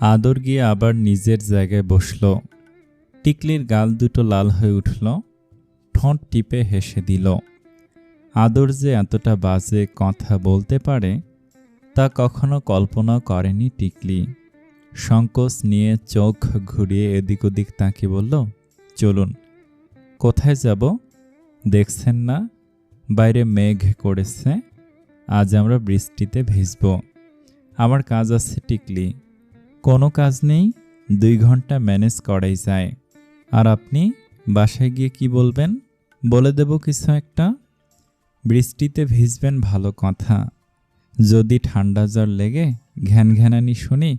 আদর গিয়ে আবার নিজের জায়গায় বসল। টিকলির গাল দুটো লাল হয়ে উঠল। ঠোঁট টিপে হেসে দিল। আদর যে এতটা বাজে কথা বলতে পারে, তা কখনো কল্পনা করেনি টিকলি। সংকোচ নিয়ে চোখ ঘুরিয়ে এদিক ওদিক তাকিয়ে বলল, চলুন, কোথায় যাব? দেখছেন না? বাইরে মেঘ করেছে। আজ আমরা বৃষ্টিতে ভিজব। আমার কাজ আছে টিকলি। কোনো কাজ নেই, দুই ঘণ্টা ম্যানেজ করাই যায়। আর আপনি বাসায় গিয়ে কি বলবেন? বলে দেব কিছু একটা। বৃষ্টিতে ভিজবেন ভালো কথা। যদি ঠান্ডা জ্বর লেগে ঘ্যান ঘ্যানানি শুনি,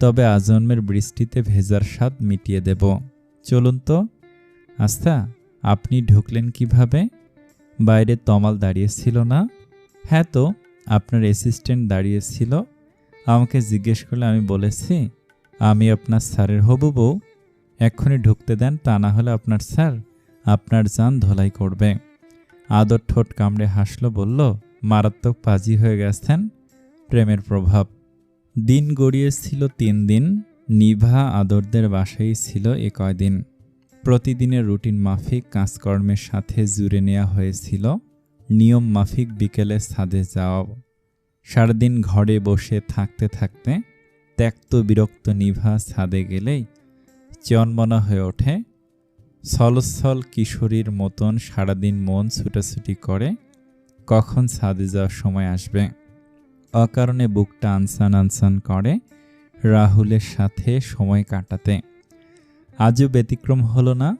তবে আজন্মের বৃষ্টিতে ভেজার স্বাদ মিটিয়ে দেব। চলুন তো। আচ্ছা আপনি ঢুকলেন কীভাবে? বাইরে তমাল দাঁড়িয়েছিল না? হ্যাঁ তো, আপনার অ্যাসিস্ট্যান্ট দাঁড়িয়েছিল আমাকে জিজ্ঞেস করলে আমি বলেছি, আমি আপনার স্যারের হবু বউ। এক্ষুনি ঢুকতে দেন, তা না হলে আপনার স্যার আপনার যান ধোলাই করবে। আদর ঠোঁট কামড়ে হাসলো, বলল, মারাত্মক পাজি হয়ে গেছেন, প্রেমের প্রভাব। দিন গড়িয়েছিল তিন দিন, নিভা আদরদের বাসায় ছিল এ কয়দিন। প্রতিদিনের রুটিন মাফিক কাজকর্মের সাথে জুড়ে নেওয়া হয়েছিল। নিয়ম মাফিক বিকেলে ছাদে যাওয়া সারাদিন ঘরে বসে থাকতে থাকতে ত্যক্ত বিরক্ত নিভা ছাদে গেলেই চনমনা হয়ে ওঠে। ছলছল কিশোরীর মতন সারাদিন মন ছুটাছুটি করে কখন ছাদে যাওয়ার সময় আসবে। অকারণে বুকটা আনসান আনসান করে রাহুলের সাথে সময় কাটাতে। আজও ব্যতিক্রম হলো না।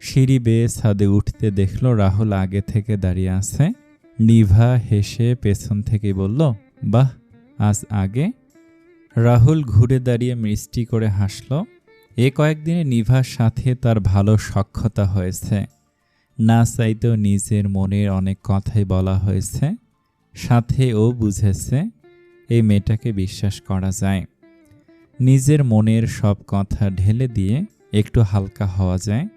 সিঁড়ি বেয়ে ছাদে উঠতে দেখল রাহুল আগে থেকে দাঁড়িয়ে আছে। নিভা হেসে পেছন থেকে বলল, বাহ, আজ আগে? রাহুল ঘুরে দাঁড়িয়ে মিষ্টি করে হাসল, এ কয়েকদিনে নিভার সাথে তার ভালো সক্ষতা হয়েছে। না চাইতেও নিজের মনের অনেক কথাই বলা হয়েছে, সাথে ও বুঝেছে, এই মেয়েটাকে বিশ্বাস করা যায়। নিজের মনের সব কথা ঢেলে দিয়ে একটু হালকা হওয়া যায়।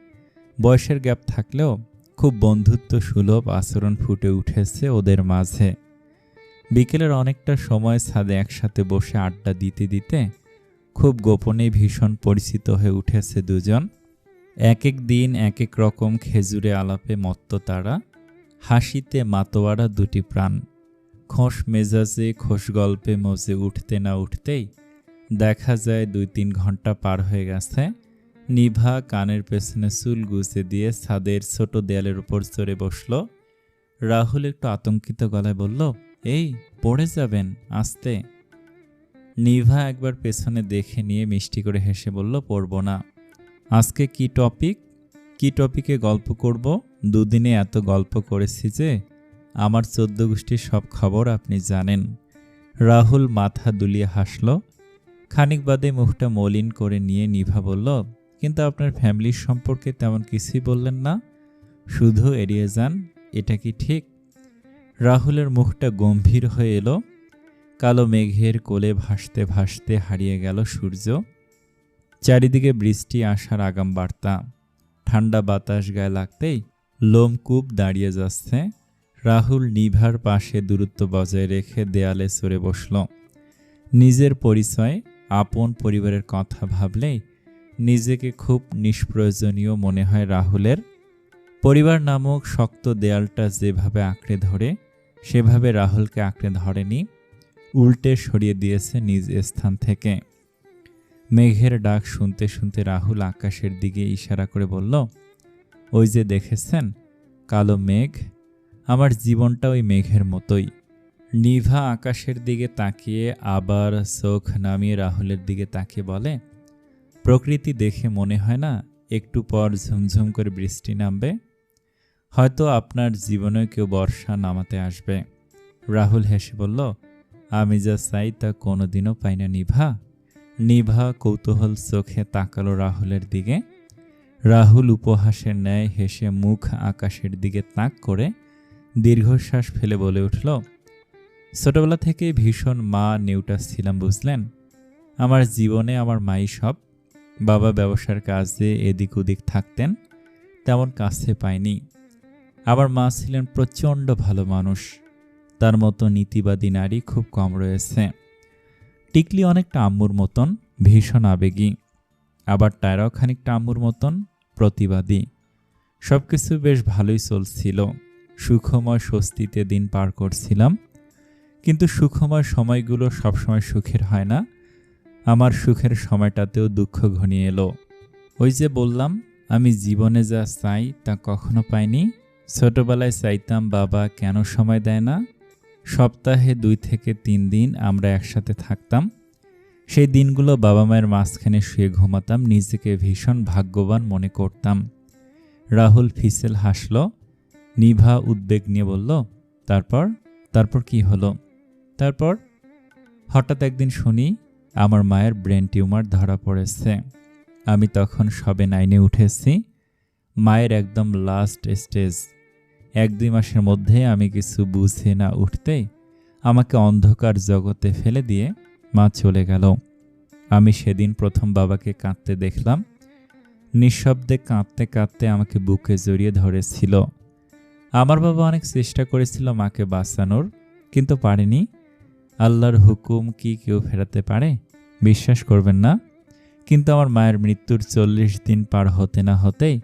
বয়সের গ্যাপ থাকলেও খুব বন্ধুত্ব সুলভ আচরণ ফুটে উঠেছে ওদের মাঝে। বিকেলের অনেকটা সময় ছাদে একসাথে বসে আড্ডা দিতে দিতে খুব গোপনে ভীষণ পরিচিত হয়ে উঠেছে দুজন। এক এক দিন, এক এক রকম খেজুরে আলাপে মত্ত তারা, হাসিতে মাতোয়ারা দুটি প্রাণ। খোঁস মেজাজে, খোশ গল্পে মজে উঠতে না উঠতেই দেখা যায় দুই তিন ঘণ্টা পার হয়ে গেছে। নিভা কানের পেছনে চুল গুছে দিয়ে ছাদের ছোট দেয়ালের উপর চড়ে বসল। রাহুল একটু আতঙ্কিত গলায় বলল, এই, পড়ে যাবেন, আস্তে। নিভা একবার পেছনে দেখে নিয়ে মিষ্টি করে হেসে বলল, পড়ব না। আজকে কি টপিক? কি টপিকে গল্প করব? দুদিনে এত গল্প করেছি যে, আমার চোদ্দ গোষ্ঠীর সব খবর আপনি জানেন। রাহুল মাথা দুলিয়ে হাসল। খানিক বাদে মুখটা মলিন করে নিয়ে নিভা বলল কিন্তু আপনার ফ্যামিলির সম্পর্কে তেমন কিছুই বললেন না। শুধু এড়িয়ে যান, এটা কি ঠিক? রাহুলের মুখটা গম্ভীর হয়ে এলো। কালো মেঘের কোলে ভাসতে ভাসতে হারিয়ে গেল সূর্য। চারিদিকে বৃষ্টি আসার আগাম বার্তা। ঠান্ডা বাতাস গায়ে লাগতেই লোমকূপ দাঁড়িয়ে যাচ্ছে। রাহুল নিভার পাশে দূরত্ব বজায় রেখে দেয়ালে সরে বসল। নিজের পরিচয়, আপন পরিবারের কথা ভাবলেই নিজেকে খুব নিষ্প্রয়োজনীয় মনে হয় রাহুলের। পরিবার নামক শক্ত দেয়ালটা যেভাবে আঁকড়ে ধরে, সেভাবে রাহুলকে আঁকড়ে ধরেনি, উল্টে সরিয়ে দিয়েছে নিজ স্থান থেকে। মেঘের ডাক শুনতে শুনতে রাহুল আকাশের দিকে ইশারা করে বলল, ওই যে দেখেছেন, কালো মেঘ? আমার জীবনটা ওই মেঘের মতোই। নিভা আকাশের দিকে তাকিয়ে আবার চোখ নামিয়ে রাহুলের দিকে তাকিয়ে বলে প্রকৃতি দেখে মনে হয় না, একটু পর ঝুমঝুম করে বৃষ্টি নামবে। হয়তো আপনার জীবনে কেউ বর্ষা নামাতে আসবে। রাহুল হেসে বলল, আমি যা চাই তা কোনোদিনও পাই না নিভা। নিভা কৌতূহল চোখে তাকালো রাহুলের দিকে। রাহুল উপহাসের ন্যায় হেসে মুখ আকাশের দিকে তাক করে দীর্ঘশ্বাস ফেলে বলে উঠল, ছোটবেলা থেকে ভীষণ মা নিউটাস ছিলাম, বুঝলেন? আমার জীবনে আমার মাই সব বাবা ব্যবসার কাজে এদিক ওদিক থাকতেন, তেমন কাছে পাইনি আমার মা ছিলেন প্রচণ্ড ভালো মানুষ। তার মতো নীতিবাদী নারী খুব কম রয়েছে। টিকলি অনেকটা আম্মুর মতন, ভীষণ আবেগী। আবার তারাও খানিকটা আম্মুর মতন, প্রতিবাদী। সব কিছু বেশ ভালোই চলছিল। সুখময় স্বস্তিতে দিন পার করছিলাম। কিন্তু সুখময় সময়গুলো সবসময় সুখের হয় না। আমার সুখের সময়টাতেও দুঃখ ঘনিয়ে এলো। ওই যে বললাম, আমি জীবনে যা চাই তা কখনো পাইনি। ছোটবেলায় চাইতাম, বাবা, কেন সময় দেয় না? সপ্তাহে দুই থেকে তিন দিন আমরা একসাথে থাকতাম। সেই দিনগুলো বাবা মায়ের মাঝখানে শুয়ে ঘুমাতাম, নিজেকে ভীষণ ভাগ্যবান মনে করতাম। রাহুল ফিসেল হাসল, নিভা উদ্বেগ নিয়ে বলল, তারপর? তারপর কি হলো? তারপর? হঠাৎ একদিন শুনি আমার মায়ের ব্রেন টিউমার ধরা পড়েছে। আমি তখন সবে নাইনে উঠেছি। মায়ের একদম লাস্ট স্টেজ এক দুই মাসের মধ্যে আমি কিছু বুঝে না উঠতেই আমাকে অন্ধকার জগতে ফেলে দিয়ে মা চলে গেল। আমি সেদিন প্রথম বাবাকে কাঁদতে দেখলাম। নিঃশব্দে কাঁদতে কাঁদতে আমাকে বুকে জড়িয়ে ধরেছিল। আমার বাবা অনেক চেষ্টা করেছিল মাকে বাঁচানোর, কিন্তু পারেনি। আল্লাহর হুকুম কি কেউ ফেরাতে পারে? বিশ্বাস করবেন না। কিন্তু আমার মায়ের মৃত্যুর চল্লিশ দিন পার হতে না হতেই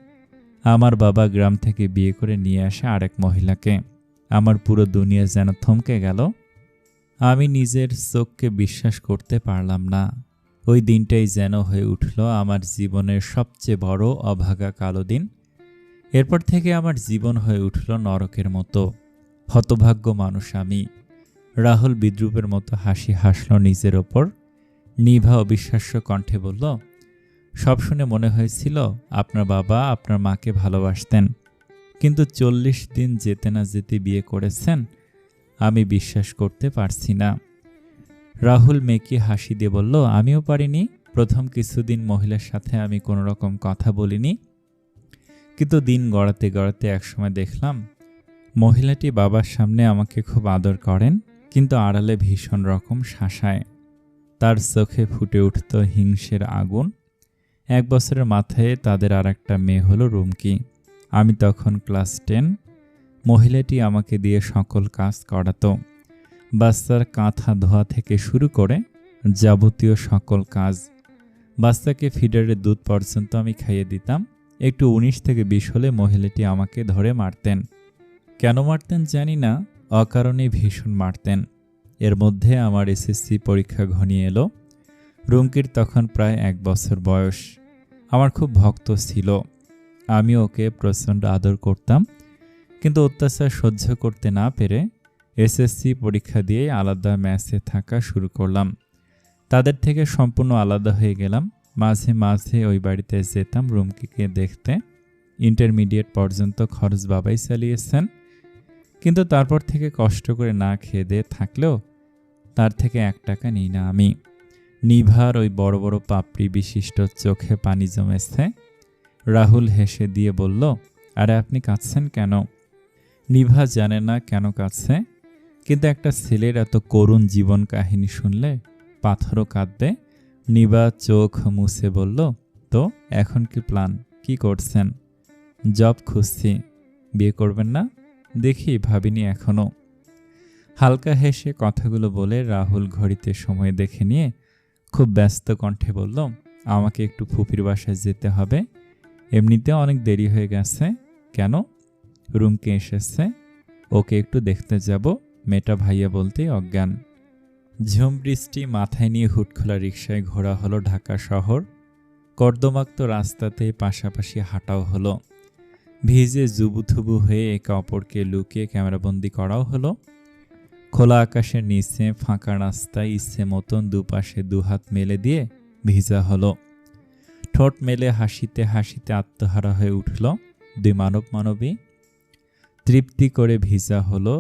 আমার বাবা গ্রাম থেকে বিয়ে করে নিয়ে আসে আরেক মহিলাকে। আমার পুরো দুনিয়া যেন থমকে গেল। আমি নিজের চোখকে বিশ্বাস করতে পারলাম না। ওই দিনটাই যেন হয়ে উঠল আমার জীবনের সবচেয়ে বড় অভাগা কালো দিন। এরপর থেকে আমার জীবন হয়ে উঠল নরকের মতো। হতভাগ্য মানুষ আমি। রাহুল বিদ্রুপের মতো হাসি হাসল নিজের ওপর। নিভা অবিশ্বাস্য কণ্ঠে বলল, সব শুনে মনে হয়েছিল আপনার বাবা আপনার মাকে ভালোবাসতেন, কিন্তু চল্লিশ দিন যেতে না যেতে বিয়ে করেছেন, আমি বিশ্বাস করতে পারছি না। রাহুল মেয়েকে হাসি দিয়ে বলল, আমিও পারিনি, প্রথম কিছুদিন মহিলার সাথে আমি কোনো রকম কথা বলিনি, কিন্তু দিন গড়াতে গড়াতে একসময় দেখলাম, মহিলাটি বাবার সামনে আমাকে খুব আদর করেন কিন্তু আড়ালে ভীষণ রকম শাসায়। তার চোখে ফুটে উঠত হিংসের আগুন। এক বছরের মাথায় তাদের আর একটা মেয়ে হলো রুমকি। আমি তখন ক্লাস টেন। মহিলাটি আমাকে দিয়ে সকল কাজ করাতো। বাচ্চার কাঁথা ধোয়া থেকে শুরু করে যাবতীয় সকল কাজ। বাচ্চাকে ফিডারের দুধ পর্যন্ত আমি খাইয়ে দিতাম। একটু উনিশ থেকে বিশ হলে মহিলাটি আমাকে ধরে মারতেন। কেন মারতেন জানি না। অকারণে ভীষণ মারতেন। এর মধ্যে আমার এসএসসি পরীক্ষা ঘনিয়ে এলো। রুমকির তখন প্রায় এক বছর বয়স। আমার খুব ভক্ত ছিল। আমি ওকে প্রচণ্ড আদর করতাম। কিন্তু অত্যাচার সহ্য করতে না পেরে এসএসসি পরীক্ষা দিয়ে আলাদা ম্যাচে থাকা শুরু করলাম। তাদের থেকে সম্পূর্ণ আলাদা হয়ে গেলাম। মাঝে মাঝে ওই বাড়িতে যেতাম রুমকিকে দেখতে। ইন্টারমিডিয়েট পর্যন্ত খরচ বাবাই চালিয়েছেন। কিন্তু তারপর থেকে কষ্ট করে না খেয়ে দিয়ে থাকলেও তার থেকে এক টাকা নিই না আমি। নিভার ওই বড় বড় পাপড়ি বিশিষ্ট চোখে পানি জমেছে। রাহুল হেসে দিয়ে বলল, আরে আপনি কাঁদছেন কেন? নিভা জানে না কেন কাঁদছে। কিন্তু একটা ছেলের এত করুণ জীবন কাহিনী শুনলে পাথরও কাঁদবে। নিভা চোখ মুছে বলল, তো এখন কি প্ল্যান কি করছেন? জব খুঁজছি। বিয়ে করবেন না? দেখি ভাবিনি এখনও হালকা হেসে কথাগুলো বলে রাহুল ঘড়িতে সময় দেখে নিয়ে খুব ব্যস্ত কণ্ঠে বলল, আমাকে একটু ফুপির বাসায় যেতে হবে। এমনিতে অনেক দেরি হয়ে গেছে। কেন? রুমকে এসেছে। ওকে একটু দেখতে যাব। মেটা ভাইয়া বলতেই অজ্ঞান। ঝুম বৃষ্টি মাথায় নিয়ে হুটখোলা রিক্সায় ঘোরা হলো ঢাকা শহর। কর্দমাক্ত রাস্তাতে পাশাপাশি হাঁটাও হলো। ভিজে জুবুথুবু হয়ে একে অপরকে লুকিয়ে ক্যামেরাবন্দি করাও হলো। খোলা আকাশের নিচে ফাঁকা রাস্তায় ইচ্ছে মতন দুপাশে দুহাত মেলে দিয়ে ভিজা হলো। ঠোঁট মেলে হাসিতে হাসিতে আত্মহারা হয়ে উঠল দুই মানব মানবী তৃপ্তি করে ভিজা হলো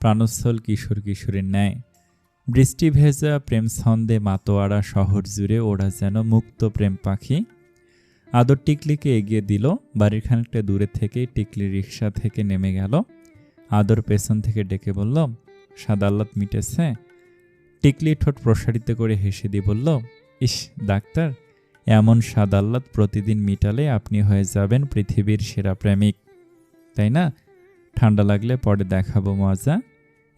প্রাণস্থল কিশোর কিশোরের ন্যায়। বৃষ্টি ভেজা প্রেম ছন্দে মাতোয়ারা শহর জুড়ে ওরা যেন মুক্ত প্রেম পাখি। আদর টিকলিকে এগিয়ে দিল? বাড়ির খানিকটা দূরে থেকে টিকলি রিক্সা থেকে নেমে গেল। আদর পেছন থেকে ডেকে বলল সাদাল্লাত মিটেছে? টিকলি ঠোঁট প্রসারিত করে হেসে দিয়ে বলল, ইস, ডাক্তার, এমন সাদাল্লাত প্রতিদিন মিটালে আপনি হয়ে যাবেন পৃথিবীর সেরা প্রেমিক। তাই না? ঠান্ডা লাগলে পরে দেখাবো মজা।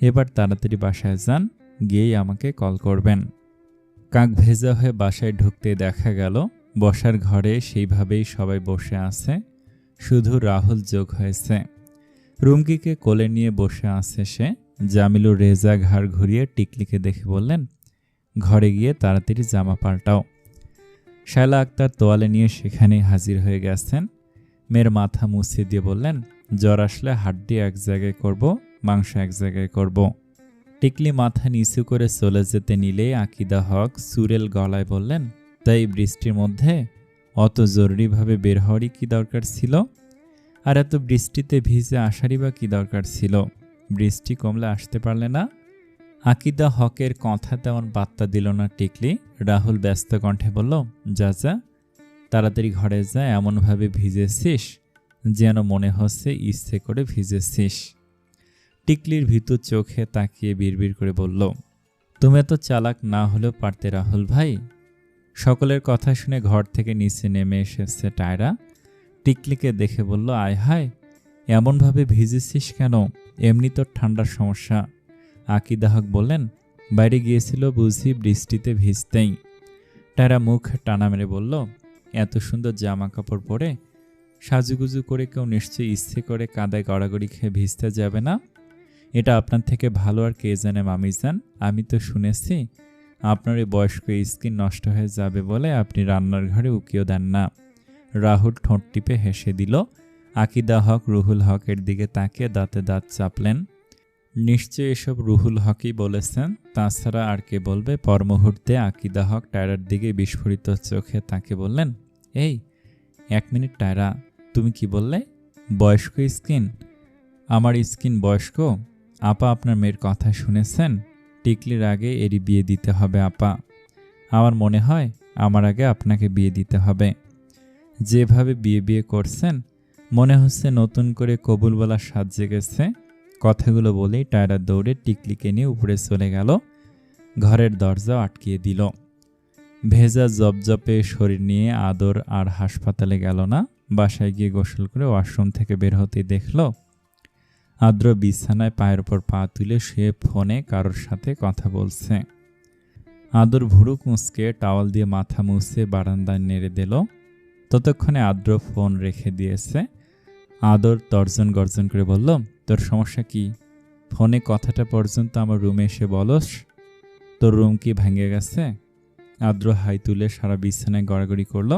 এবার তাড়াতাড়ি বাসায় যান, গিয়েই আমাকে কল করবেন। কাক ভেজা হয়ে বাসায় ঢুকতে দেখা গেল বসার ঘরে সেইভাবেই সবাই বসে আছে। শুধু রাহুল যোগ হয়েছে। রুমকিকে কোলে নিয়ে বসে আছে সে। জামিলুর রেজা ঘাড় ঘুরিয়ে টিকলিকে দেখে বললেন, ঘরে গিয়ে তাড়াতাড়ি জামা পাল্টাও। শায়লা আক্তার তোয়ালে নিয়ে সেখানেই হাজির হয়ে গেছেন। মেয়ের মাথা মুছিয়ে দিয়ে বললেন, জ্বর আসলে হাড্ডি এক জায়গায় করব, মাংস এক জায়গায় করব। টিকলি মাথা নিচু করে চলে যেতে নিলেই আকিদা হক সুরেল গলায় বললেন তাই বৃষ্টির মধ্যে অত জরুরিভাবে বের হওয়ারই কি দরকার ছিল? আর এত বৃষ্টিতে ভিজে আসারই বা কি দরকার ছিল? বৃষ্টি কমলে আসতে পারলে না? আকিদা হকের কথা তেমন বার্তা দিল না টিকলি। রাহুল ব্যস্ত কণ্ঠে বলল যা যা তাড়াতাড়ি ঘরে যা, এমনভাবে ভিজেছিস যেন মনে হচ্ছে ইচ্ছে করে ভিজেছিস। টিকলির ভিতর চোখে তাকিয়ে বিড়বিড় করে বলল, তুমি এত চালাক না হলেও পারতে রাহুল ভাই। সকলের কথা শুনে ঘর থেকে নিচে নেমে এসেছে টায়রা। টিকলিকে দেখে বলল, আয় হায়, এমনভাবে ভিজেছিস কেন? এমনি তোর ঠান্ডার সমস্যা। আকিদাহক বললেন, বাইরে গিয়েছিল, বুঝি বৃষ্টিতে ভিজতেই। টায়রা মুখ টানা মেরে বলল, এত সুন্দর জামা কাপড় পরে সাজুগুজু করে কেউ নিশ্চয়ই ইচ্ছে করে কাদায় গড়াগড়ি খেয়ে ভিজতে যাবে না? এটা আপনার থেকে ভালো আর কে জানে মামি মামিজান আমি তো শুনেছি আপনার এই বয়স্ক স্কিন নষ্ট হয়ে যাবে বলে আপনি রান্নার ঘরে উকিও দেন না। রাহুল ঠোঁট টিপে হেসে দিল। আকিদা হক রুহুল হকের দিকে তাকিয়ে দাঁতে দাঁত চাপলেন। নিশ্চয়ই এসব রুহুল হকই বলেছেন। তাছাড়া আর কে বলবে? পর মুহূর্তে আকিদা হক টায়রার দিকে বিস্ফোরিত চোখে তাকে বললেন, এই, এক মিনিট টায়রা, তুমি কি বললে? বয়স্ক স্কিন? আমার স্কিন বয়স্ক? আপা আপনার মেয়ের কথা শুনেছেন? টিকলির আগে এরই বিয়ে দিতে হবে, আপা। আমার মনে হয় আমার আগে আপনাকে বিয়ে দিতে হবে। যেভাবে বিয়ে বিয়ে করছেন, মনে হচ্ছে নতুন করে কবুল বলার স্বাদ জেগেছে। কথাগুলো বলেই টায়রা দৌড়ে টিকলিকে নিয়ে উপরে চলে গেল। ঘরের দরজা আটকিয়ে দিল। ভেজা জপজপে শরীর নিয়ে আদর আর হাসপাতালে গেল না, বাসায় গিয়ে গোসল করে ওয়াশরুম থেকে বের হতেই দেখল আদ্র বিছানায় পায়ের ওপর পা তুলে শুয়ে ফোনে কারোর সাথে কথা বলছে। আদর ভুরু কুঁচকে টাওয়াল দিয়ে মাথা মুছে বারান্দায় নেড়ে দিল। ততক্ষণে আদ্র ফোন রেখে দিয়েছে। আদর তর্জন গর্জন করে বলল, তোর সমস্যা কি? ফোনে কথাটা পর্যন্ত আমার রুমে এসে বলস। তোর রুম কি ভেঙে গেছে? আদ্র হাই তুলে সারা বিছানায় গড়াগড়ি করল।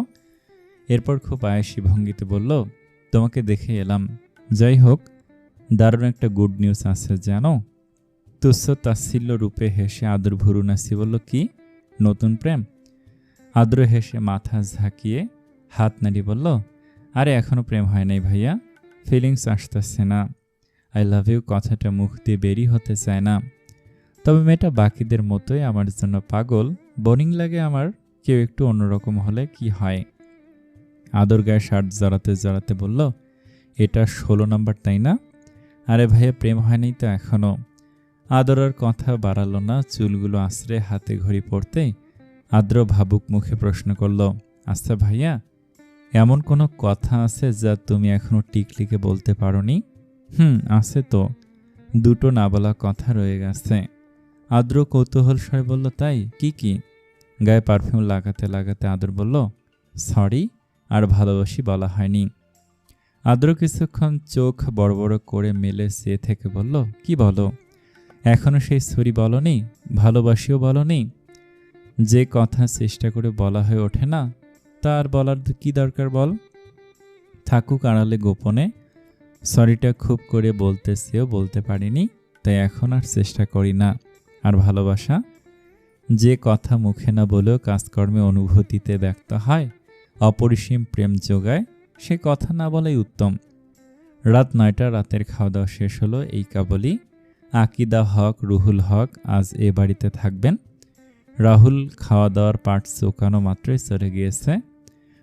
এরপর খুব আয়াসী ভঙ্গিতে বলল, তোমাকে দেখে এলাম। যাই হোক দারুণ একটা গুড নিউজ আছে, জানো? তুচ্ছ তাচ্ছিল্য রূপে হেসে আদর ভুরু নাসি বলল, কি? নতুন প্রেম? আদ্র হেসে মাথা ঝাঁকিয়ে হাত নাড়ি বলল, আরে এখনও প্রেম হয় নাই ভাইয়া। ফিলিংস আসতেছে না। আই লাভ ইউ কথাটা মুখ দিয়ে বেরি হতে চায় না। তবে মেয়েটা বাকিদের মতোই আমার জন্য পাগল। বোরিং লাগে আমার। কেউ একটু অন্যরকম হলে কি হয়? আদর গায়ে শার্ট জড়াতে জড়াতে বলল, এটা ষোলো নম্বর, তাই না? আরে ভাইয়া, প্রেম হয়নি তো এখনও আদরার কথা বাড়ালো না, চুলগুলো আশ্রে হাতে ঘড়ি পড়তে আদ্র ভাবুক মুখে প্রশ্ন করল আচ্ছা ভাইয়া, এমন কোনো কথা আছে যা তুমি এখনও টিকলিকে বলতে পারোনি? হুম, আছে তো। দুটো না বলা কথা রয়ে গেছে। আদ্র কৌতূহল স্বরে বলল, তাই? কি কি? গায়ে পারফিউম লাগাতে লাগাতে আদর বলল, সরি, আর ভালোবাসি বলা হয়নি। আদ্র কিছুক্ষণ চোখ বড় বড় করে মেলে সে থেকে বলল, কি বলো? এখনও সেই সরি বলনি? ভালোবাসিও বলনি? যে কথা চেষ্টা করে বলা হয়ে ওঠে না, তার বলার কি দরকার বল? থাকুক আড়ালে গোপনে। সরিটা খুব করে বলতে সেও বলতে পারিনি, তাই এখন আর চেষ্টা করি না। আর ভালোবাসা? যে কথা মুখে না বলেও কাজকর্মে অনুভূতিতে ব্যক্ত হয়, অপরিসীম প্রেম যোগায়। সে কথা না বলাই উত্তম। রাত নয়টা, রাতের খাওয়া দাওয়া শেষ হলো। এই কাবলি, আকিদা হক, রুহুল হক আজ এ বাড়িতে থাকবেন। রাহুল খাওয়া দাওয়ার পাট চোকানো মাত্রই চলে গিয়েছে।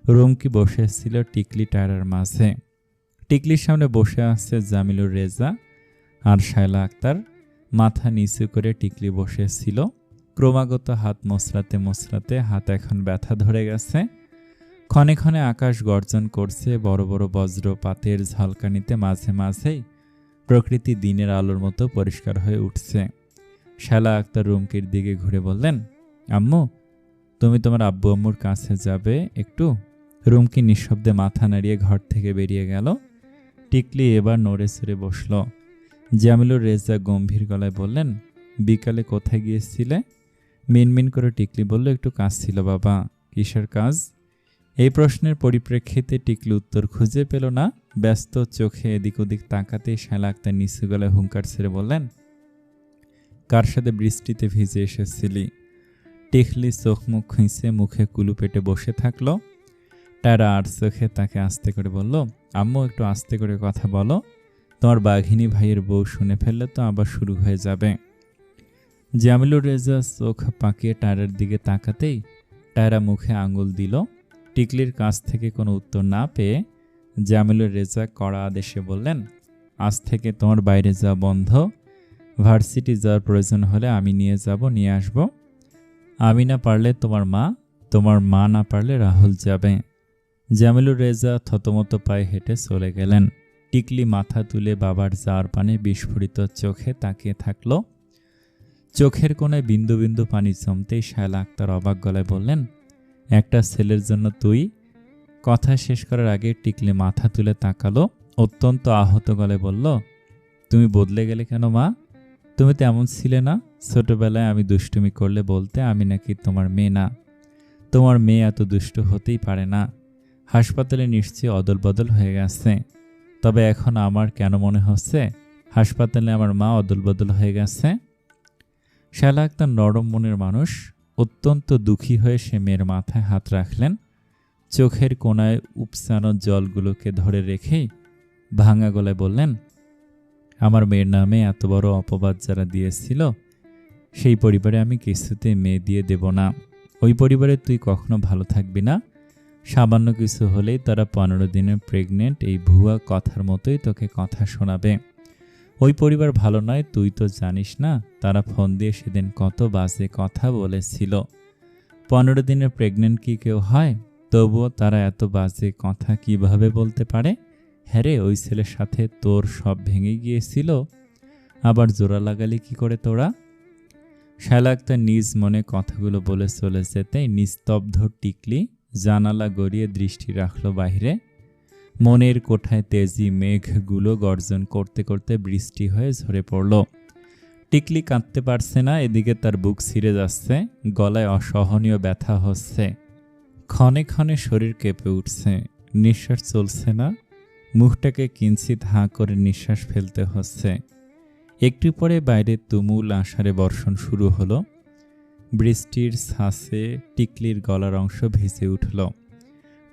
রুমকি বসে ছিল টিকলি টায়ারের মাঝে। টিকলির সামনে বসে আছে জামিলুর রেজা আর শায়লা আক্তার। মাথা নিচু করে টিকলি বসে বসেছিল ক্রমাগত হাত মোসরাতে মোসরাতে হাত এখন ব্যথা ধরে গেছে। ক্ষণে ক্ষণে আকাশ গর্জন করছে, বড় বড় বজ্রপাতের ঝলকানিতে মাঝে মাঝেই প্রকৃতি দিনের আলোর মতো পরিষ্কার হয়ে উঠছে। শ্যালা আক্তার রুমকির দিকে ঘুরে বললেন, আম্মু, তুমি তোমার আব্বু আম্মুর কাছে যাবে একটু? রুমকি নিঃশব্দে মাথা নাড়িয়ে ঘর থেকে বেরিয়ে গেল। টিকলি এবার নড়ে সরে বসল। জামিলুর রেজা গম্ভীর গলায় বললেন, বিকালে কোথায় গিয়েছিলে? মিনমিন করে টিকলি বলল, একটু কাজ ছিল বাবা, কিসের কাজ? এই প্রশ্নের পরিপ্রেক্ষিতে টিকলি উত্তর খুঁজে পেল না। ব্যস্ত চোখে এদিক ওদিক তাকাতেই শালা আক্তার নিচু গলায় হুঙ্কার ছেড়ে বললেন, কার সাথে বৃষ্টিতে ভিজে এসেছিলি? টিকলি চোখ মুখ খুঁজে মুখে কুলু পেটে বসে থাকল। তারা আর চোখে তাকে আস্তে করে বলল, আম্মু, একটু আস্তে করে কথা বলো। তোমার বাঘিনী ভাইয়ের বউ শুনে ফেললে তো আবার শুরু হয়ে যাবে। জামিলুর রেজা চোখ পাকিয়ে টায়ারের দিকে তাকাতেই টায়রা মুখে আঙুল দিল। টিকলির কাছ থেকে কোনো উত্তর না পেয়ে জামিলুর রেজা কড়া আদেশে বললেন, আজ থেকে তোমার বাইরে যাওয়া বন্ধ। ভার্সিটি যাওয়ার প্রয়োজন হলে আমি নিয়ে যাব, নিয়ে আসব। আমি না পারলে তোমার মা তোমার মা না পারলে রাহুল যাবে জামিলুর রেজা থতমত পায়ে হেঁটে চলে গেলেন। টিকলি মাথা তুলে বাবার যাওয়ার পানে বিস্ফোরিত চোখে তাকিয়ে থাকল। চোখের কোণে বিন্দু বিন্দু পানি জমতেই শায়লা আক্তার অবাক গলায় বললেন একটা ছেলের জন্য তুই? কথা শেষ করার আগে টিকলি মাথা তুলে তাকালো, অত্যন্ত আহত গলে বলল, তুমি বদলে গেলে কেন মা? তুমি তো এমন ছিলে না। ছোটবেলায় আমি দুষ্টুমি করলে বলতে আমি নাকি তোমার মেয়ে না। তোমার মেয়ে এত দুষ্ট হতেই পারে না। হাসপাতালে নিশ্চয়ই অদল বদল হয়ে গেছে। তবে এখন আমার কেন মনে হচ্ছে? হাসপাতালে আমার মা অদল বদল হয়ে গেছে? শ্যালা একটা নরম মনের মানুষ অত্যন্ত দুঃখী হয়ে সে মেয়ের মাথায় হাত রাখলেন। চোখের কোনায় উপসানো জলগুলোকে ধরে রেখেই ভাঙা গলায় বললেন, আমার মেয়ের নামে এত বড় অপবাদ যারা দিয়েছিল, সেই পরিবারে আমি কিছুতে মেয়ে দিয়ে দেব না। ওই পরিবারে তুই কখনো ভালো থাকবি না। সামান্য কিছু হলেই তারা পনেরো দিনের প্রেগনেন্ট এই ভুয়া কথার মতোই তোকে কথা শোনাবে। ওই পরিবার ভালো নয়, তুই তো জানিস না, তারা ফোন দিয়ে সেদিন কত বাজে কথা বলেছিল। পনেরো দিনের প্রেগনেন্ট কি কেউ হয়? তবুও তারা এত বাজে কথা কীভাবে বলতে পারে? হ্যাঁ ওই ছেলের সাথে তোর সব ভেঙে গিয়েছিল। আবার জোড়া লাগালি কি করে তোরা? শ্যালাক তার নিজ মনে কথাগুলো বলে চলে যেতেই নিস্তব্ধ টিকলি জানালা গড়িয়ে দৃষ্টি রাখল বাহিরে মনের কোঠায় তেজি মেঘগুলো গর্জন করতে করতে বৃষ্টি হয়ে ঝরে পড়ল। টিকলি কাঁদতে পারছে না, এদিকে তার বুক ছিঁড়ে যাচ্ছে, গলায় অসহনীয় ব্যথা হচ্ছে। ক্ষণে ক্ষণে শরীর কেঁপে উঠছে, নিঃশ্বাস চলছে না, মুখটাকে কিঞ্চিত হাঁ করে নিঃশ্বাস ফেলতে হচ্ছে। একটু পরে বাইরে তুমুল আষাঢ়ে বর্ষণ শুরু হলো। বৃষ্টির ছাঁচে টিকলির গলার অংশ ভিজে উঠল।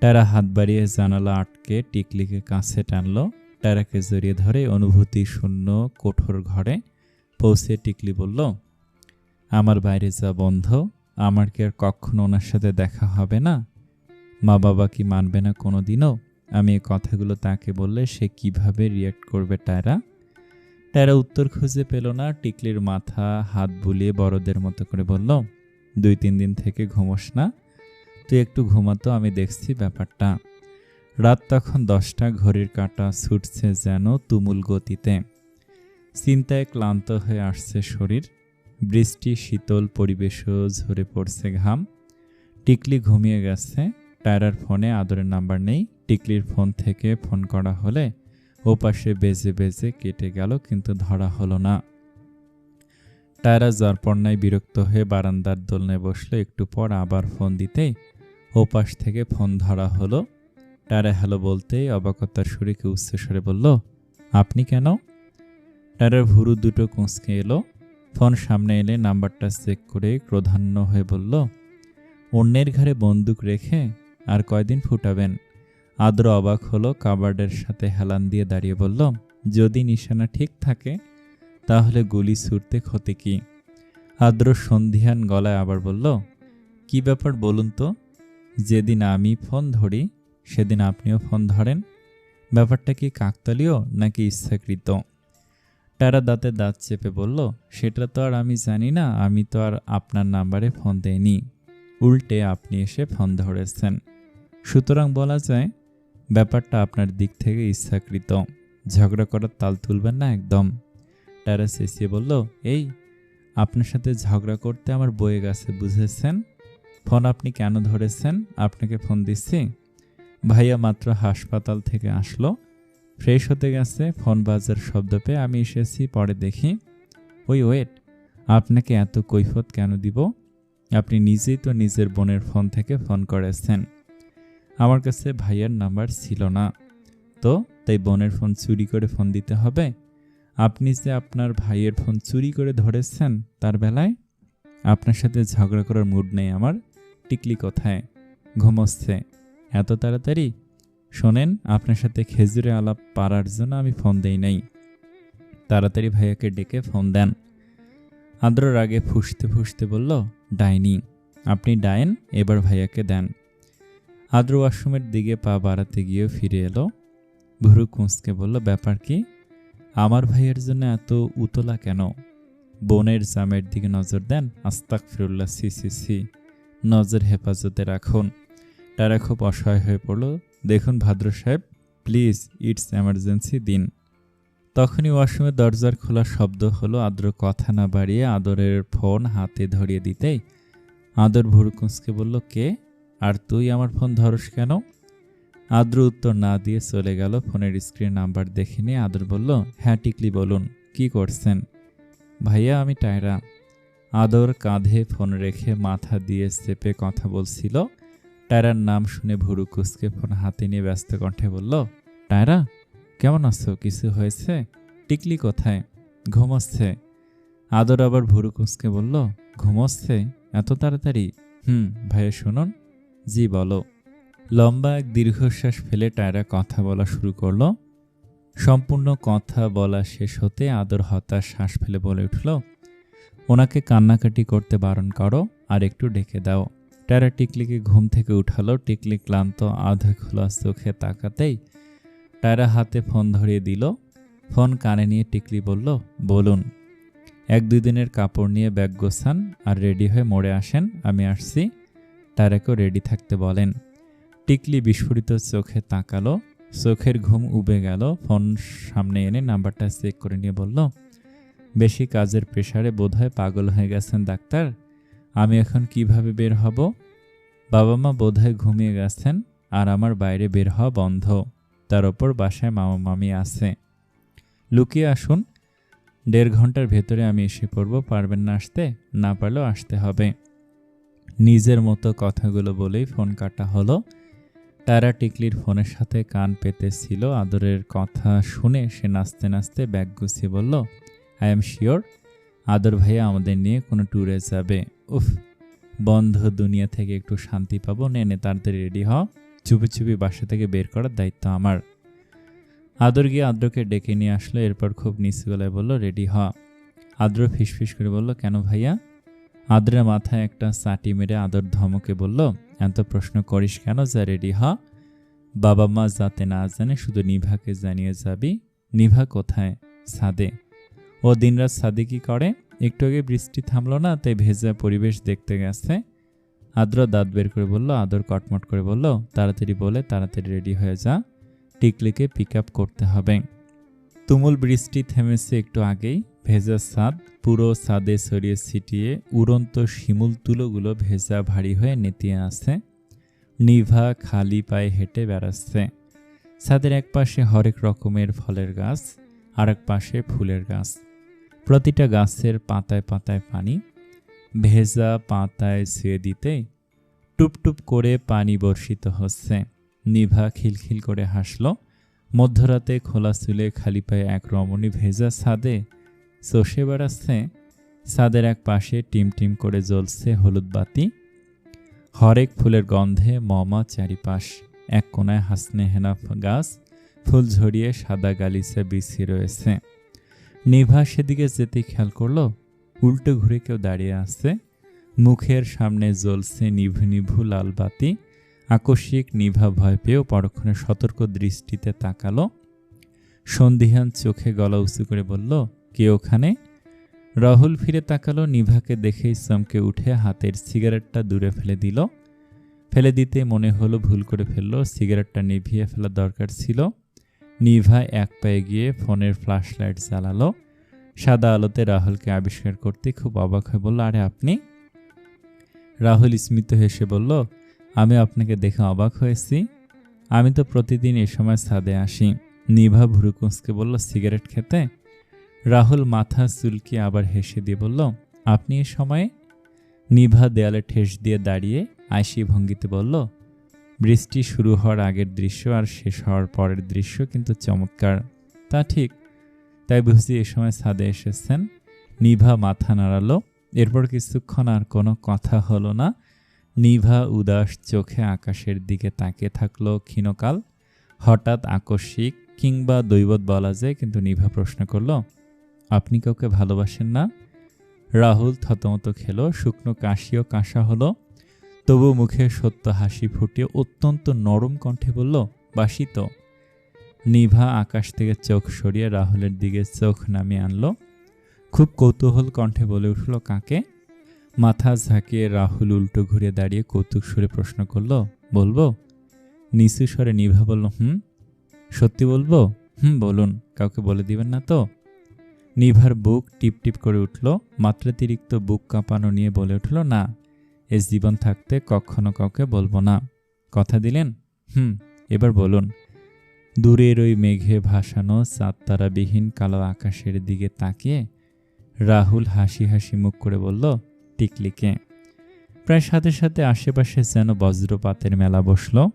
টারা হাত বাড়িয়ে জানালা আটকে টিকলিকে কাছে টানল। টারাকে জড়িয়ে ধরে অনুভূতি শূন্য কঠোর ঘরে পৌঁছে টিকলি বলল, আমার বাইরে যা বন্ধ, আমার কি আর কখনো ওনার সাথে দেখা হবে না? মা বাবা কি মানবে না কোনো দিনও আমি এই কথাগুলো তাকে বললে সে কীভাবে রিয়াক্ট করবে টায়রা টায়রা উত্তর খুঁজে পেল না। টিকলির মাথা হাত বুলিয়ে বড়দের মতো করে বলল, দুই তিন দিন থেকে ঘুমোস না তুই একটু ঘুমাতো, আমি দেখছি ব্যাপারটা। রাত তখন দশটা, ঘড়ির কাঁটা ছুটছে যেন তুমুল গতিতে। চিন্তায় ক্লান্ত হয়ে আসছে শরীর। বৃষ্টি, শীতল পরিবেশও ঝরে পড়ছে ঘাম। টিকলি ঘুমিয়ে গেছে। টায়রার ফোনে আদরের নাম্বার নেই। টিকলির ফোন থেকে ফোন করা হলে ওপাশে বেজে বেজে কেটে গেল, কিন্তু ধরা হলো না। টায়রা জরপর্ণায় বিরক্ত হয়ে বারান্দার দোলনে বসল। একটু পর আবার ফোন দিতেই ওপাশ থেকে ফোন ধরা হলো। টায়রা হ্যালো বলতেই অবাকতার সুরেকে উচ্চস্বরে বলল, আপনি কেন? টায়রার ভুরু দুটো কুঁচকে এলো। ফোন সামনে এলে নাম্বারটা চেক করে ক্রধান্য হয়ে বলল, অন্যের ঘরে বন্দুক রেখে আর কয়দিন ফুটাবেন? আদ্র অবাক হলো, কাবার্ডের সাথে হেলান দিয়ে দাঁড়িয়ে বলল, যদি নিশানা ঠিক থাকে, তাহলে গুলি ছুটতে ক্ষতি কি? আদ্র সন্ধিয়ান গলায় আবার বলল, কি ব্যাপার বলুন তো? যেদিন আমি ফোন ধরি, সেদিন আপনিও ফোন ধরেন। ব্যাপারটা কি কাকতালীয় নাকি ইচ্ছাকৃত? টারা দাঁতে দাঁত চেপে বলল, সেটা তো আর আমি জানি না, আমি তো আর আপনার নাম্বারে ফোন দেইনি। উল্টে আপনি এসে ফোন ধরেছেন। সুতরাং বলা যায়, ব্যাপারটা আপনার দিক থেকে ইচ্ছাকৃত। ঝগড়া করার তাল তুলবেন না একদম। টারা চেঁচিয়ে বলল, এই, আপনার সাথে ঝগড়া করতে আমার বয়ে গেছে, বুঝেছেন? ফোন আপনি কেন ধরেছেন? আপনাকে ফোন দিচ্ছি ভাইয়া মাত্র হাসপাতাল থেকে আসলো। ফ্রেশ হতে গেছে, ফোন বাজার শব্দ পেয়ে আমি এসেছি, পরে দেখি। ওই ওয়েট, আপনাকে এত কৈফত কেন দিব? আপনি নিজেই তো নিজের বোনের ফোন থেকে ফোন করেছেন। আমার কাছে ভাইয়ার নাম্বার ছিল না। তো, তাই বোনের ফোন চুরি করে ফোন দিতে হবে? আপনি যে আপনার ভাইয়ের ফোন চুরি করে ধরেছেন তার বেলায়? আপনার সাথে ঝগড়া করার মুড নেই আমার। টিকলি কোথায়? ঘুমোচ্ছে। এত তাড়াতাড়ি? শোনেন, আপনার সাথে খেজুরে আলাপ পারার জন্য আমি ফোন দেই নাই। তাড়াতাড়ি ভাইয়াকে ডেকে ফোন দেন। আদ্রর আগে ফুসতে ফুসতে বলল, ডাইনি, আপনি ডায়েন, এবার ভাইয়াকে দেন। আদ্র ওয়াশরুমের দিকে পা বাড়াতে গিয়ে ফিরে এলো। ভুরু কুঁচকে বলল, ব্যাপার কি? আমার ভাইয়ের জন্য এত উতলা কেন? বোনের জামের দিকে নজর দেন আস্তাক ফিরুল্লাহ সি সি সি নজর হেফাজতে রাখুন। তারা খুব অসহায় হয়ে পড়ল। দেখুন ভাদ্র সাহেব প্লিজ ইটস এমার্জেন্সি দিন। তখনই ওয়াশরুমের দরজার খোলা শব্দ হলো, আদ্র কথা না বাড়িয়ে আদরের ফোন হাতে ধরিয়ে দিতেই আদর ভুরুকুঁচকে বলল, কে? আর তুই আমার ফোন ধরস কেন? আদ্র উত্তর না দিয়ে চলে গেল, ফোনের স্ক্রিন নাম্বার দেখে নিয়ে আদর বলল হ্যাঁ টিকলি, বলুন, কি করছেন? ভাইয়া, আমি টায়রা। আদর কাঁধে ফোন রেখে মাথা দিয়ে চেপে কথা বলছিল। টায়রার নাম শুনে ভুরু কুসকে ফোন হাতে নিয়ে ব্যস্ত কণ্ঠে বলল, টায়রা, কেমন আছো? কিছু হয়েছে? টিকলি কোথায়? ঘুমোচ্ছে আদর আবার ভুরু কুসকে বলল ঘুমোচ্ছে এত তাড়াতাড়ি? হুম, ভাইয়া শুনুন। জি, বলো। লম্বা এক দীর্ঘশ্বাস ফেলে টায়রা কথা বলা শুরু করল। সম্পূর্ণ কথা বলা শেষ হতে আদর হতাশ শ্বাস ফেলে বলে উঠল ওনাকে কান্নাকাটি করতে বারণ করো আর একটু ডেকে দাও। টায়রা টিকলিকে ঘুম থেকে উঠালো। টিকলি ক্লান্ত, আধা খোলা চোখে তাকাতেই টায়রা হাতে ফোন ধরিয়ে দিল। ফোন কানে নিয়ে টিকলি বলল, বলুন, এক দুই দিনের কাপড় নিয়ে ব্যাগ গোছান আর রেডি হয়ে মরে আসেন, আমি আসছি। টায়রাকেও রেডি থাকতে বলেন। টিকলি বিস্ফোরিত চোখে তাকালো। চোখের ঘুম উবে গেল। ফোন সামনে এনে নাম্বারটা চেক করে নিয়ে বলল বেশি কাজের প্রেশারে বোধহয় পাগল হয়ে গেছেন ডাক্তার। আমি এখন কীভাবে বের হব? বাবা মা বোধহয় ঘুমিয়ে গেছেন আর আমার বাইরে বের হওয়া বন্ধ। তার ওপর বাসায় মামা মামি আছে। লুকিয়ে আসুন। দেড় ঘণ্টার ভেতরে আমি এসে পড়ব, পারবেন না আসতে, না পারলেও আসতে হবে। নিজের মতো কথাগুলো বলেই ফোন কাটা হলো। তারা টিকলির ফোনের সাথে কান পেতেছিল, আদরের কথা শুনে সে নাচতে নাচতে ব্যাগ গুছিয়ে বলল আই এম শিওর আদর ভাইয়া আমাদের নিয়ে কোনো ট্যুরে যাবে। উফ, বন্ধ দুনিয়া থেকে একটু শান্তি পাবো, নে নে, তাড়াতাড়ি রেডি হ। চুপি চুপি বাসা থেকে বের করার দায়িত্ব আমার। আদর গিয়ে আদ্রকে ডেকে নিয়ে আসলো, এরপর খুব নিচু গলায় বলল রেডি হ। আদ্র ফিসফিস করে বলল, কেন ভাইয়া? আদ্রের মাথায় একটা চাটি মেরে আদর ধমকে বলল, এত প্রশ্ন করিস কেন যা রেডি হ? বাবা মা যাতে না জানে, শুধু নিভাকে জানিয়ে যাবি। নিভা কোথায়? ছাদে। ও দিনরাত ছাদে কি করে। একটু আগে বৃষ্টি থামলো না, তাই ভেজা পরিবেশ দেখতে গেছে। আদ্র দাঁত বের করে বলল, আদর কটমট করে বলল, তাড়াতাড়ি বলে তাড়াতাড়ি রেডি হয়ে যা টিকলিকে পিক আপ করতে হবে। তুমুল বৃষ্টি থেমেছে একটু আগেই, ভেজা ছাদ পুরো ছাদে ছড়িয়ে ছিটিয়ে উড়ন্ত শিমুল তুলোগুলো ভেজা ভারী হয়ে নেতিয়ে আছে নিভা খালি পায়ে হেঁটে বেড়াচ্ছে। ছাদের এক পাশে হরেক রকমের ফলের গাছ আর এক পাশে ফুলের গাছ। প্রতিটা গাছের পাতায় পাতায় পানি, ভেজা পাতায় ছুঁয়ে দিতে টুপটুপ করে পানি বর্ষিত হচ্ছে। নিভা খিলখিল করে হাসল। মধ্যরাতে খোলা চুলে খালি পায়ে এক রমণী ভেজা ছাদে চষে বেড়াচ্ছে। ছাদের এক পাশে টিম টিম করে জ্বলছে হলুদ বাতি। হরেক ফুলের গন্ধে মমা চারিপাশ। এক কোনায় হাসনে হেনা গাছ। ফুল ঝরিয়ে সাদা গালিচা বিছিয়ে রয়েছে। নিভা সেদিকে যেতে খেয়াল করল, উল্টো ঘুরে কেউ দাঁড়িয়ে আছে। মুখের সামনে জ্বলছে নিভু নিভু লাল বাতি। আকস্মিক নিভা ভয় পেয়েও পরক্ষণে সতর্ক দৃষ্টিতে তাকালো। সন্ধিহান চোখে গলা উঁচু করে বলল, কে ওখানে? রাহুল ফিরে তাকালো, নিভাকে দেখেই চমকে উঠে হাতের সিগারেটটা দূরে ফেলে দিল। ফেলে দিতে মনে হলো ভুল করে ফেলল, সিগারেটটা নিভিয়ে ফেলা দরকার ছিল। নিভা এক পায়ে গিয়ে ফোনের ফ্ল্যাশ লাইট জ্বালালো। সাদা আলোতে রাহুলকে আবিষ্কার করতে খুব অবাক হয়ে বলল, আরে আপনি? রাহুল স্মিত হেসে বলল, আমি আপনাকে দেখে অবাক হয়েছি। আমি তো প্রতিদিন এ সময় ছাদে আসি। নিভা ভুরুকুঁসকে বলল, সিগারেট খেতে? রাহুল মাথা চুলকে আবার হেসে দিয়ে বলল, আপনি এ সময়ে? নিভা দেয়ালে ঠেস দিয়ে দাঁড়িয়ে আইসি ভঙ্গিতে বলল বৃষ্টি শুরু হওয়ার আগের দৃশ্য আর শেষ হওয়ার পরের দৃশ্য কিন্তু চমৎকার। তা ঠিক। তাই বুঝি এ সময় ছাদে এসেছেন। নিভা মাথা নাড়ালো। এরপর কিছুক্ষণ আর কোনো কথা হলো না। নিভা উদাস চোখে আকাশের দিকে তাকিয়ে থাকল ক্ষীণকাল। হঠাৎ আকস্মিক কিংবা দৈবত বলা যায়, কিন্তু নিভা প্রশ্ন করল, আপনি কাউকে ভালোবাসেন না? রাহুল থতমত খেলো। শুকনো কাশিও কাঁসা হলো। তবু মুখে সত্য হাসি ফুটিয়ে অত্যন্ত নরম কণ্ঠে বলল, বাসি তো। নিভা আকাশ থেকে চোখ সরিয়ে রাহুলের দিকে চোখ নামিয়ে আনলো। খুব কৌতূহল কণ্ঠে বলে উঠল, কাকে? মাথা ঝাঁকিয়ে রাহুল উল্টো ঘুরে দাঁড়িয়ে কৌতুক সুরে প্রশ্ন করল, বলব? নিচু স্বরে নিভা বলল, হুম। সত্যি বলব? হুম, বলুন, কাউকে বলে দিবেন না তো? নিভার বুক টিপ টিপ করে উঠল, মাত্রাতিরিক্ত বুক কাঁপানো নিয়ে বলে উঠল, না। এ জীবন থাকতে কখনো কাউকে বলব না। কথা দিলেন? হুম, এবার বলুন। দূরের ওই মেঘে ভাসানো চাঁদ তারাবিহীন কালো আকাশের দিকে তাকিয়ে রাহুল হাসি হাসি মুখ করে বলল টিকলিকে প্রায় সাথে সাথে আশেপাশে যেন বজ্রপাতের মেলা বসল।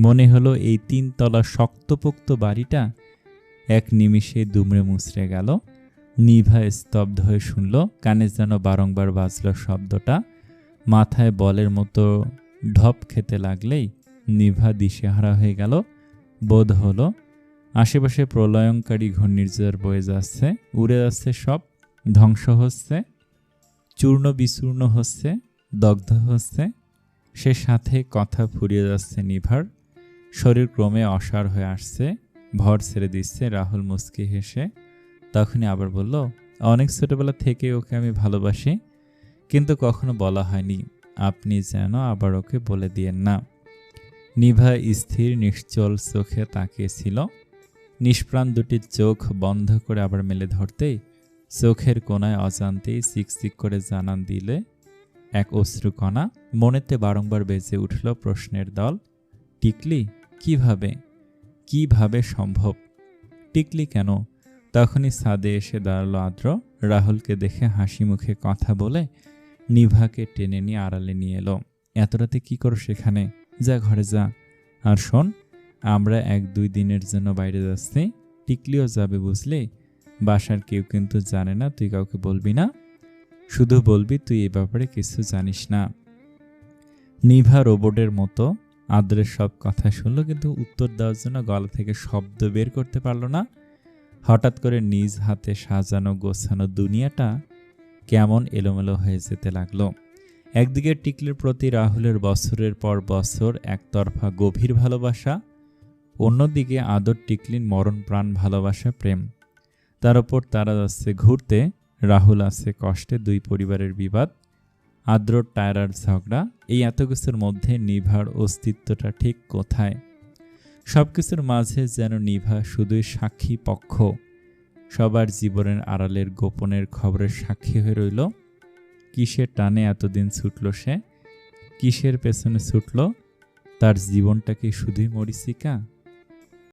মনে হলো এই তিনতলা শক্তপোক্ত বাড়িটা এক নিমিষে দুমড়ে মুচড়ে গেল। নিভা স্তব্ধ হয়ে শুনল, কানে যেন বারংবার বাজল শব্দটা। মাথায় বলের মতো ঢপ খেতে লাগলেই নিভা দিশেহারা হয়ে গেল। বোধ হলো আশেপাশে প্রলয়ঙ্কারী ঘূর্ণির্ঝড় বয়ে যাচ্ছে, উড়ে যাচ্ছে সব, ধ্বংস হচ্ছে, চূর্ণ বিচূর্ণ হচ্ছে, দগ্ধ হচ্ছে। সে সাথে কথা ফুরিয়ে যাচ্ছে নিভার। শরীর ক্রমে অসার হয়ে আসছে, ভর ছেড়ে দিচ্ছে রাহুল মুস্কি হেসে। তখনই আবার বলল, অনেক ছোটবেলা থেকে ওকে আমি ভালোবাসি। কিন্তু কখনো বলা হয়নি, আপনি যেন আবার ওকে বলে দিয়েন না। নিভা স্থির নিশ্চল চোখে তাকিয়েছিল। নিষ্প্রাণ দুটি চোখ বন্ধ করে আবার মেলে ধরতেই চোখের কোনায় অজান্তেই চিকচিক করে জানান দিলে এক অশ্রুকণা মনেতে বারংবার বেজে উঠল প্রশ্নের দল, টিকলি, কীভাবে? কীভাবে সম্ভব? টিকলি কেন? তখনই ছাদে এসে দাঁড়াল আদ্র, রাহুলকে দেখে হাসি মুখে কথা বলে নিভাকে টেনে নিয়ে আড়ালে নিয়ে এলো। এত রাতে কি করো সেখানে? যা ঘরে যা। আর শোন, আমরা এক দুই দিনের জন্য বাইরে যাচ্ছি। টিকলিও যাবে বুঝলি? বাসার কেউ কিন্তু জানে না, তুই কাউকে বলবি না। শুধু বলবি, তুই এ ব্যাপারে কিছু জানিস না। নিভা রোবটের মতো আদ্রের সব কথা শুনলো, কিন্তু উত্তর দেওয়ার জন্য গলা থেকে শব্দ বের করতে পারল না। হঠাৎ করে নিজ হাতে সাজানো গোছানো দুনিয়াটা কেমন এলোমেলো হয়ে যেতে লাগল। একদিকে টিকলির প্রতি রাহুলের বছরের পর বছর একতরফা গভীর ভালোবাসা, অন্যদিকে আদর টিকলির মরণ প্রাণ ভালোবাসা, প্রেম। তার ওপর তারা যাচ্ছে ঘুরতে, রাহুল আছে কষ্টে, দুই পরিবারের বিবাদ, আদ্র, টায়ারার ঝগড়া। এই এত কিছুর মধ্যে নিভার অস্তিত্বটা ঠিক কোথায়? সব কিছুর মাঝে যেন নিভা শুধুই সাক্ষী পক্ষ। সবার জীবনের আড়ালের গোপনের খবরের সাক্ষী হয়ে রইল। কিসের টানে এতদিন ছুটল সে? কিসের পেছনে ছুটল? তার জীবনটা কি শুধুই মরিচিকা?